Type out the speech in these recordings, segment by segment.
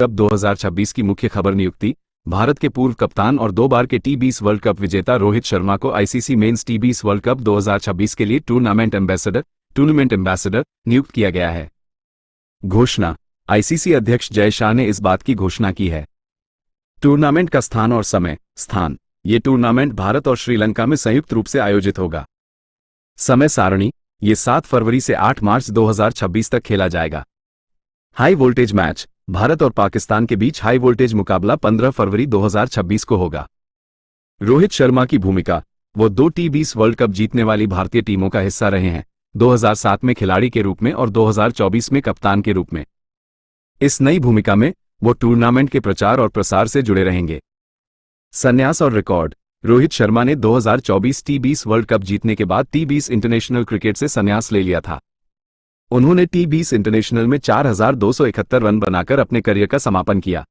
Cup 2026 की मुख्य खबर नियुक्ति, भारत के पूर्व कप्तान और दो बार के टी बीस वर्ल्ड कप विजेता रोहित शर्मा को आईसीसी मेंस टी बीस वर्ल्ड कप 2026 के लिए टूर्नामेंट एम्बेसडर टूर्नामेंट एम्बेसडर नियुक्त किया गया है। घोषणा आईसीसी अध्यक्ष जय शाह ने इस बात की घोषणा की है। टूर्नामेंट का स्थान और समय, स्थान, ये टूर्नामेंट भारत और श्रीलंका में संयुक्त रूप से आयोजित होगा। समय सारणी, ये 7 फरवरी से 8 मार्च 2026 तक खेला जाएगा। हाई वोल्टेज मैच भारत और पाकिस्तान के बीच हाई वोल्टेज मुकाबला 15 फरवरी 2026 को होगा। रोहित शर्मा की भूमिका, वो दो टी बीस वर्ल्ड कप जीतने वाली भारतीय टीमों का हिस्सा रहे हैं 2007 में खिलाड़ी के रूप में और 2024 में कप्तान के रूप में। इस नई भूमिका में, वो टूर्नामेंट के प्रचार और प्रसार से जुड़े रहेंगे। संन्यास और रिकॉर्ड, रोहित शर्मा ने 2024 टी बीस वर्ल्ड कप जीतने के बाद टी बीस इंटरनेशनल क्रिकेट से संन्यास ले लिया था। उन्होंने टी बीस इंटरनेशनल में 4,271 रन बनाकर अपने करियर का समापन किया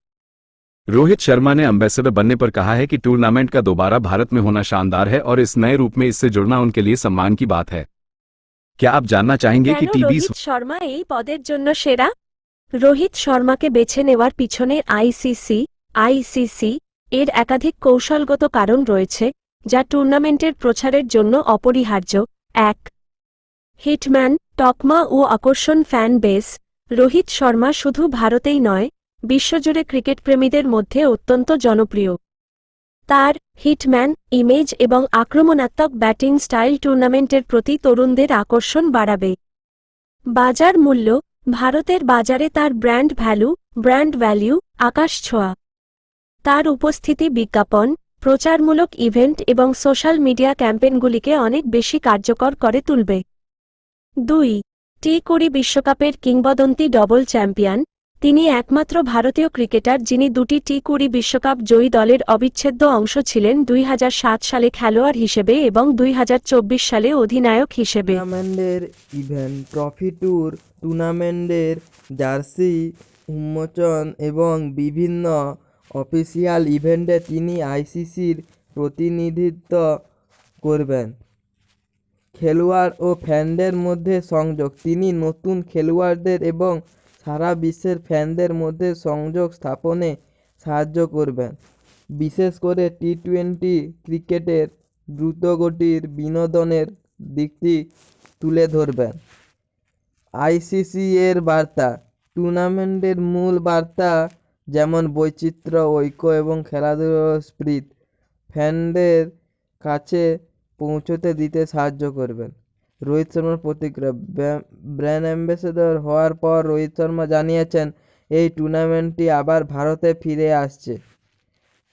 रोहित शर्मा ने अम्बेसडर बनने पर कहा है कि टूर्नामेंट का दोबारा भारत में होना शानदार है और इस नए रूप में इससे जुड़ना उनके लिए सम्मान की बात है क्या आप जानना चाहेंगे कि কেন टी बीस রোহিত শর্মা এই পদের জন্য সেরা রোহিত শর্মাকে বেছে নেওয়ার পিছনে আইসিসি আইসিসি এর একাধিক কৌশলগত কারণ রয়েছে যা টুর্নামেন্টের প্রচারের জন্য অপরিহার্য এক হিটম্যান টকমা ও আকর্ষণ ফ্যান বেস রোহিত শর্মা শুধু ভারতেই নয়, বিশ্বজুড়ে ক্রিকেট প্রেমীদের মধ্যে অত্যন্ত জনপ্রিয়। তার হিটম্যান ইমেজ এবং আক্রমণাত্মক ব্যাটিং স্টাইল টুর্নামেন্টের প্রতি তরুণদের আকর্ষণ বাড়াবে। বাজার মূল্য, ভারতের বাজারে তার ব্র্যান্ড ভ্যালু ব্র্যান্ড ভ্যালু, আকাশ ছোঁয়া। তার উপস্থিতি বিজ্ঞাপন, প্রচারমূলক ইভেন্ট এবং সোশ্যাল মিডিয়া ক্যাম্পেনগুলিকে অনেক বেশি কার্যকর করে তুলবে। দুই, টি কুড়ি বিশ্বকাপের কিংবদন্তি ডবল চ্যাম্পিয়ন, তিনি একমাত্র ভারতীয় ক্রিকেটার যিনি দুটি টি কুড়ি বিশ্বকাপ জয়ী দলের অবিচ্ছেদ্য অংশ ছিলেন দুই হাজার সাত সালে খেলোয়াড় হিসেবে এবং দুই হাজার চব্বিশ সালে অধিনায়ক হিসেবে। টুর্নামেন্টের ইভেন্ট, ট্রফি ট্যুর, টুর্নামেন্টের জার্সি, উন্মোচন এবং বিভিন্ন অফিসিয়াল ইভেন্টে তিনি আইসিসির প্রতিনিধিত্ব করবেন। খেলোয়াড় ও ফ্যানদের মধ্যে সংযোগ। তিনি নতুন খেলোয়াড়দের এবং সারা বিশ্বের ফ্যানদের মধ্যে সংযোগ স্থাপনে সাহায্য করবেন। বিশেষ করে টি টোয়েন্টি ক্রিকেটের দ্রুতগতির বিনোদনের দিকটি তুলে ধরবেন। আইসিসি এর বার্তা, টুর্নামেন্টের মূল বার্তা যেমন বৈচিত্র্য, ঐক্য এবং খেলাধুলার স্প্রিট, ফ্যানদের কাছে পৌঁছতে দিতে সাহায্য করবেন। রোহিত শর্মার প্রতিক্রিয়া ব্র্যা- ব্র্যান্ড অ্যাম্বাসেডর হওয়ার পর রোহিত শর্মা জানিয়েছেন, এই টুর্নামেন্টটি আবার ভারতে ফিরে আসছে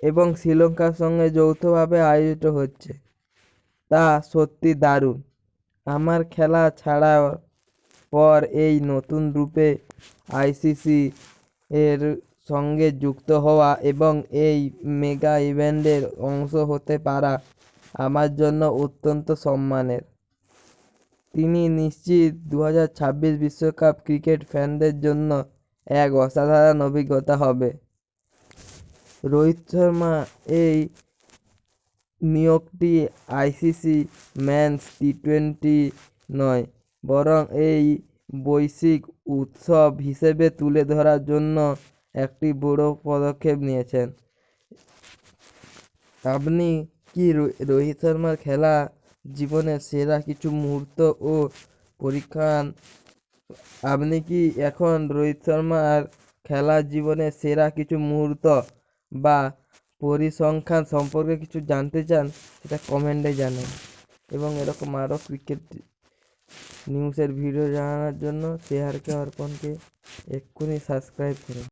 এবং শ্রীলঙ্কার সঙ্গে যৌথভাবে আয়োজিত হচ্ছে। তা সত্যি দারুণ। আমার খেলা ছাড়ার পর এই নতুন রূপে আইসিসি এর সঙ্গে যুক্ত হওয়া এবং এই মেগা ইভেন্টের অংশ হতে পারা আমার জন্য অত্যন্ত সম্মানের। তিনি নিশ্চিত দু হাজার ছাব্বিশ বিশ্বকাপ ক্রিকেট ফ্যানদের জন্য এক অসাধারণ অভিজ্ঞতা হবে। রোহিত শর্মা এই নিয়োগটি আইসিসি ম্যানস টি টোয়েন্টি নয়, বরং এই বৈশ্বিক উৎসব হিসেবে তুলে ধরার জন্য একটি বড় পদক্ষেপ নিয়েছেন। আপনি কি রোহিত শর্মার খেলা জীবনের সেরা কিছু মুহূর্ত ও পরীক্ষান? আপনি কি এখন রোহিত শর্মার খেলা জীবনের সেরা কিছু মুহূর্ত বা পরিসংখ্যান সম্পর্কে কিছু জানতে চান? সেটা কমেন্টে জানান। এবং এরকম আরও ক্রিকেট নিউজের ভিডিও জানানোর জন্য শেয়ারকে অর্পণকে এক্ষুনি সাবস্ক্রাইব করুন।